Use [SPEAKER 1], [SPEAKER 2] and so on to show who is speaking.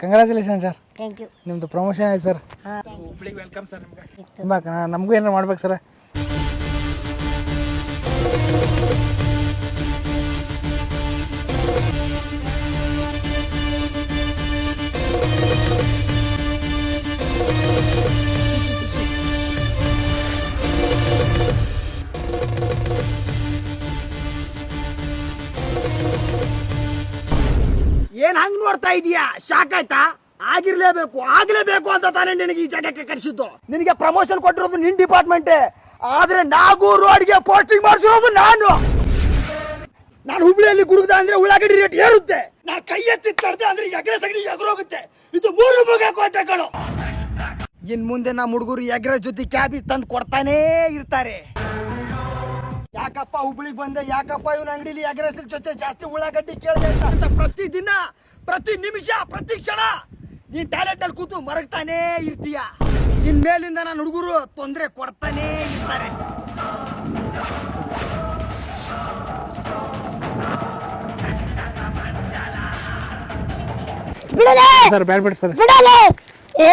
[SPEAKER 1] Congratulation sir
[SPEAKER 2] thank you
[SPEAKER 1] ನಿಮ್ಮದು promotion ಆಯ್ತು sir
[SPEAKER 2] ಹಾಂ.
[SPEAKER 3] ಹುಬ್ಳಿಗೆ ವೆಲ್ಕಮ್ ಸರ್ ನಿಮ್ಗೆ.
[SPEAKER 1] ತುಂಬ ನಮಗೂ ಏನಾರು ಮಾಡ್ಬೇಕು ಸರ್
[SPEAKER 3] ಏನ್ ಹಂಗ್ ನೋಡ್ತಾ ಇದೀಯಾ? ಶಾಕ್ ಆಯ್ತಾ? ಆಗಿರ್ಲೇಬೇಕು, ಆಗ್ಲೇಬೇಕು ಅಂತ ತಾನೇ ನಿನಗೆ ಈ ಜಾಗಕ್ಕೆ ಕರೆಸಿದ್ದು. ನಿನಗೆ ಪ್ರಮೋಷನ್ ಕೊಟ್ಟಿರೋದು ನಿನ್ ಡಿಪಾರ್ಟ್ಮೆಂಟ್ ಆದ್ರೆ ನಾಗೂರು ರೋಡ್ಗೆ ಪೋಸ್ಟಿಂಗ್ ಮಾಡಿಸಿರೋದು ನಾನು. ನಾನು ಹುಬ್ಳಿಯಲ್ಲಿ ಗುಡುಗ್ದ ಅಂದ್ರೆ ಉಳ್ಳಾಗಡ್ಡಿ ರೇಟ್ ಏರುತ್ತೆ. ನಾನು ಕೈ ಎತ್ತಿ ತರ್ದೆ ಅಂದ್ರೆ ಎಗ್ರೆ ಸಗಣಿ ಎಗರೋಗುತ್ತೆ. ಇದು ಮೂರು ಮುಗ ಕೋಟೆಗಳು ಇನ್ ಮುಂದೆ ನಮ್ಮ ಹುಡುಗರು ಎಗ್ರ ಜೊತೆ ಕ್ಯಾಬಿ ತಂದು ಕೊಡ್ತಾನೇ ಇರ್ತಾರೆ. ಯಾಕಪ್ಪ ಹುಬ್ಳಿಗೆ ಬಂದೆ? ಯಾಕಪ್ಪ ಇವನ ಅಂಗಡಿಲಿ ಎಗ್ರೆಸ್ ಜೊತೆ ಜಾಸ್ತಿ ಉಳ್ಳಾಗಡ್ಡಿ ಕೇಳಿದೆ ಅಂತ? ಅಂತ ಪ್ರತಿ ನಿಮಿಷ ಪ್ರತಿ ಕ್ಷಣ ನೀನ್ ಟಾಯ್ಲೆಟ್ ಅಲ್ಲಿ ಕೂತು ಮರಗ್ತಾನೇ ಇರ್ತೀಯ. ನಿನ್ ಮೇಲಿಂದ ನನ್ನ ಹುಡುಗರು ತೊಂದರೆ ಕೊಡ್ತಾನೇ ಇರ್ತಾರೆ.
[SPEAKER 2] ಬಿಡಲೆ!
[SPEAKER 1] ಸರ್ ಬ್ಯಾಡ್ ಬಿಡಿ ಸರ್.
[SPEAKER 2] ಬಿಡಲೆ! ಏ.